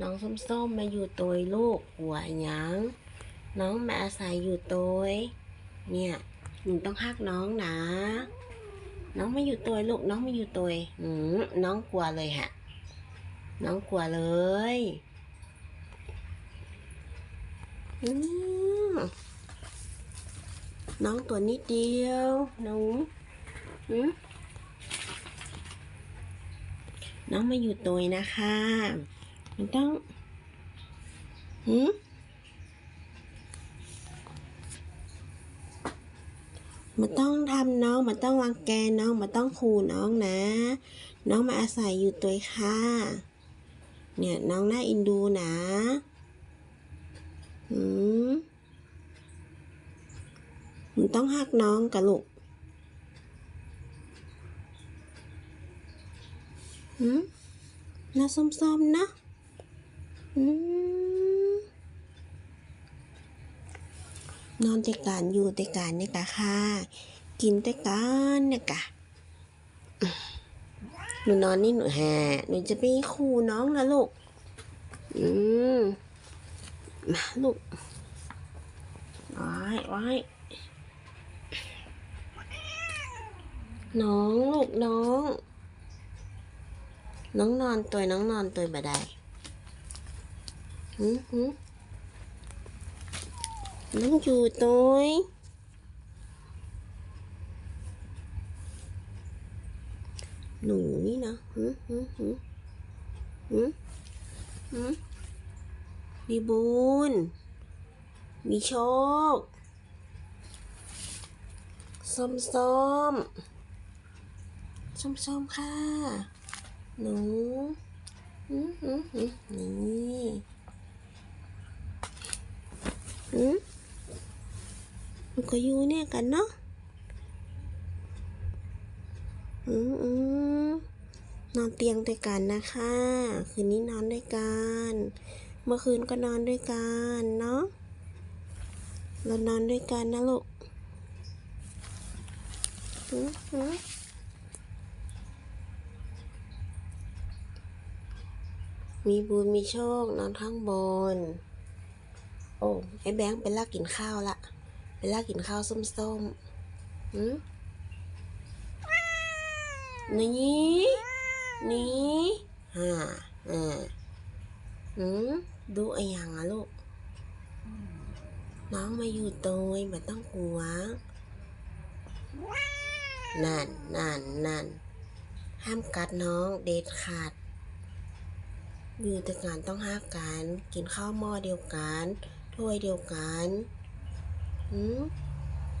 น้องส้มๆมาอยู่ตัวลูกหัวหยังน้องมาอาศัยอยู่ตัวเนี่ยหนูต้องฮักน้องนะ น้องไม่อยู่ตัวลูกน้องไม่อยู่ตัวอืมน้องกลัวเลยฮะ น้องกลัวเลยอืมน้องตัวนิดเดียวหนูอืมน้องมาอยู่ตัวนะคะ มันต้องหืมมันต้องทำน้อง มันต้องรังแกน้อง มันต้องขู่น้องนะ น้องมาอาศัยอยู่ตัวค่ะ เนี่ยน้องน่าอินดูนะหืมมันต้องหักน้องกับลูกหืมน่าส้มๆนะ นอนแต่การอยู่แต่การเนี่ยกะค่ะ กินแต่การเนี่ยกะหนูนอนนี่หนูแห่หนูจะไปขู่น้องนะลูก อืมมาลูกไว้ไว้น้องลูกน้อง น้องนอนตัวน้องนอนตัวบ่ได้ หืมหืมน้องอยู่ตัวหนูนี่นะหืมหืมหืมหืมหืมมีบุญ มีโชคส้มส้มส้มส้มค่ะ หนูอืมอืมอืมนี่อืมมัน ก็อยู่เนี่ยกันเนาะอืมอืมนอนเตียงด้วยกันนะคะ คืนนี้นอนด้วยกัน เมื่อคืนก็นอนด้วยกันเนาะเรานอนด้วยกันนะลูกอืมอืมมีบุญมีโชคนอนข้างบน โอ้ไอ้แบงค์ไปลากกินข้าวละ ลากกินข้าวส้มๆหืมนี่นี่ฮ่าอ่าหืมดูไอ้หยังอะลูก น้องมาอยู่ตัวไม่ต้องกลัว นั่นนั่นนั่นห้ามกัดน้องเด็ดขาด อยู่แต่การต้องห้ากัน กินข้าวหม้อเดียวกัน ถ้วยเดียวกัน หืม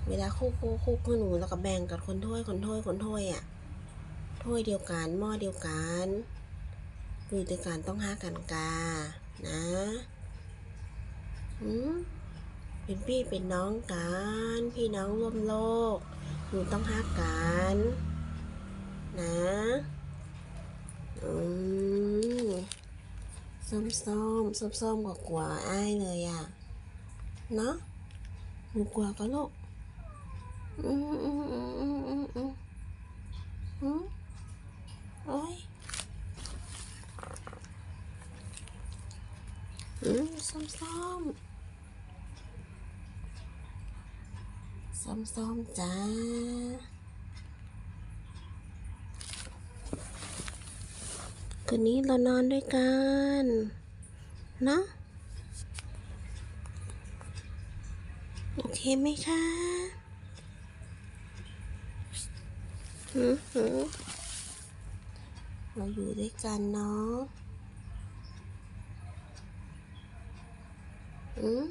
เวลาคู่คู่คู่คู่หนูแล้วก็แบ่งกันคนถ้วยคนถ้วยคนถ้วยอะถ้วยเดียวกันหม้อเดียวกันอยู่แต่การต้องห้ากันกา นะหืมเป็นพี่เป็นน้องกัน พี่น้องร่วมโลกหนูต้องฮักกันนะอืมส้มส้มส้มส้มกว่ากว่าอ้ายเลยอะ เนาะ นูกลัวก็ลูกอืมอืมอืมอืมอืมอืมอืมโอ้ยอืมส้มส้มๆส้มจ้าคืนนี้เรานอนด้วยกัน เนาะโอ เคไหมคะหืหืมเราอยู่ด้วยกันเนาะอืม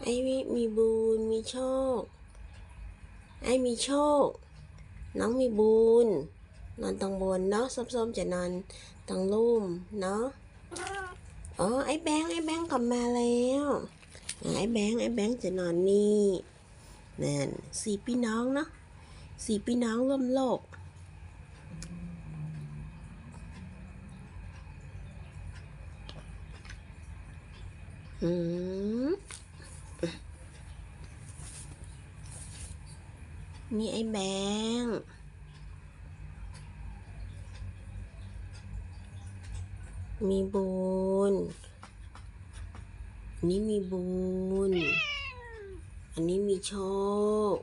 ไอ้มีมีบุญมีโชค ไอ้มีโชค น้องมีบุญนอนตรงบนเนาะส้มๆจะนอนตรงลุ่มเนาะ อ๋อ ไอ้แบงค์ไอ้แบงค์กลับมาแล้ว ไอ้แบงค์ไอ้แบงค์จะนอนนี่นั่นสี่พี่น้องเนาะสี่พี่น้องร่วมโลก อืมมีไอ้แบงค์มีบุญ อันนี้มีบุญ อันนี้มีโชค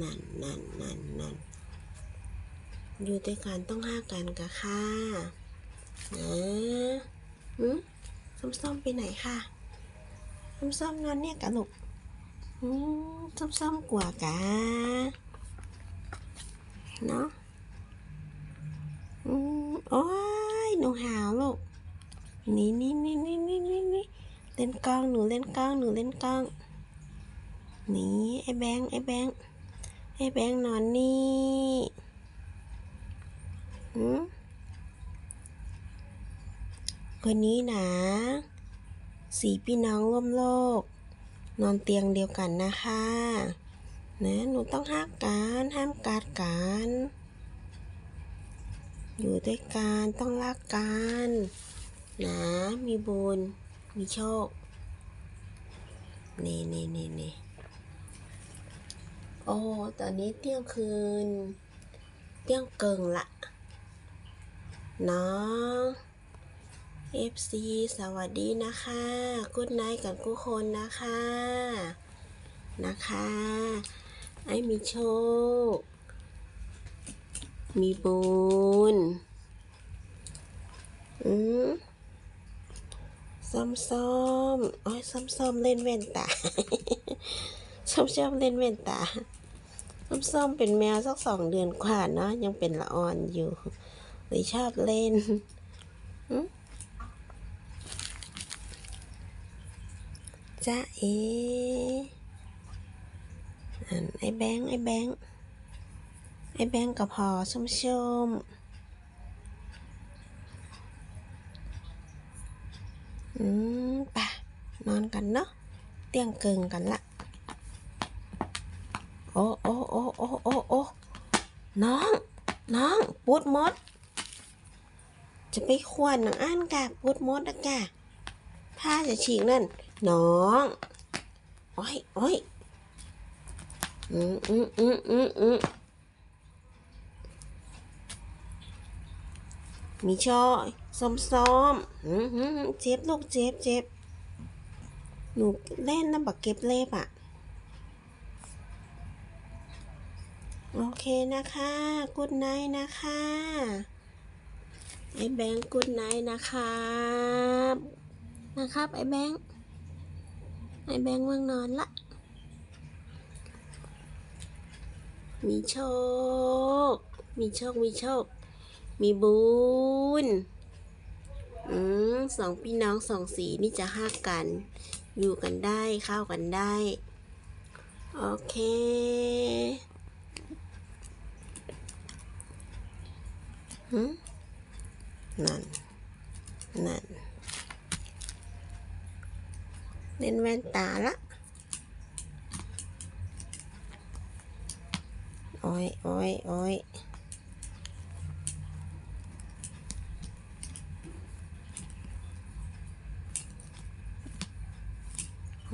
นั่นนั่นนั่นนั่นอยู่ด้วยกันต้องห้ากันกะค่ะนะหืมส้มๆไปไหนค่ะส้มๆนอนเนี่ยกะลูกอืมส้มๆกว่ากะเนาะอืมโอ้ยหนูหาวลูก นี่นี่นี่นี่นี่นี่นี่เล่นกล้องหนูเล่นกล้องหนูเล่นกล้องนี่ไอ้แบงค์ไอ้แบงค์ไอ้แบงค์นอนนี่หืมคนนี้นะสี่พี่น้องร่วมโลก นอนเตียงเดียวกันนะคะนะหนูต้องห้ามกันห้ามกัดกันอยู่ด้วยกันต้องรักกัน นะมีบุญ มีโชค นี่นี่นี่นี่โอ้ ตอนนี้เที่ยงคืน เที่ยงเกิงละเนาะ FC สวัสดีนะคะกุ๊ดไนท์กับกุ๊กคนนะคะ นะคะ ไอ้มีโชค มีบุญ อืม ซ้อมซ้อมโอ้ยซ้อมซ้อมเล่นเว่นตาซ้อมซ้อมเล่นเว่นตาซ้อมซ้อมเป็นแมวสักสองเดือนกว่าเนาะยังเป็นละอ่อนอยู่เลยชอบเล่นจ้าเออันไอ้แบงค์ไอ้แบงค์ไอ้แบงค์กับพอส้มชมๆ อืมไป่ะนอนกันเนาะ เตียงเกิงกันละ โอ้โอ้โอ้โอ้โอ้โอ้น้อง น้องปุดมด จะไปขวนหนังอันกะปุดมดอะกะผ้าจะฉีกนั่น น้องโอ้ยโอ้ยอืมอืมอืมอืมอืมมีช่อซ้ อมซ้มๆอืมเจ็บลูกเจ็บเจ็บหนูเล่นนะบักเก็บเล็บอะโอเคนะคะกุดไนท์นะคะไอแบงค์กุดไนท์นะครับนะครับไอแบงค์ไอแบงค์ว่างนอนละมีโชค มีโชค มีโชค มีบุญ อืมสองพี่น้องสองสีนี่จะหักกัน อยู่กันได้เข้ากันได้ โอเคหึนั่น นั่น เล่นแว่นตาละโอ้ยโอ้ยโอ้ย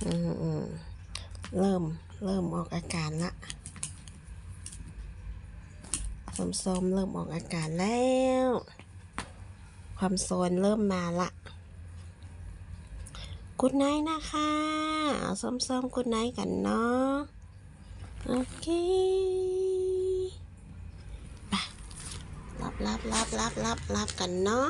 อืมอืม เริ่มเริ่มออกอาการละส้มๆเริ่มออกอาการแล้ว ความโซนเริ่มมาละกุดไนท์นะคะเอาส้มๆกุดไนท์กันเนาะโอเคไปรับรับรับรับรับรับกันเนาะ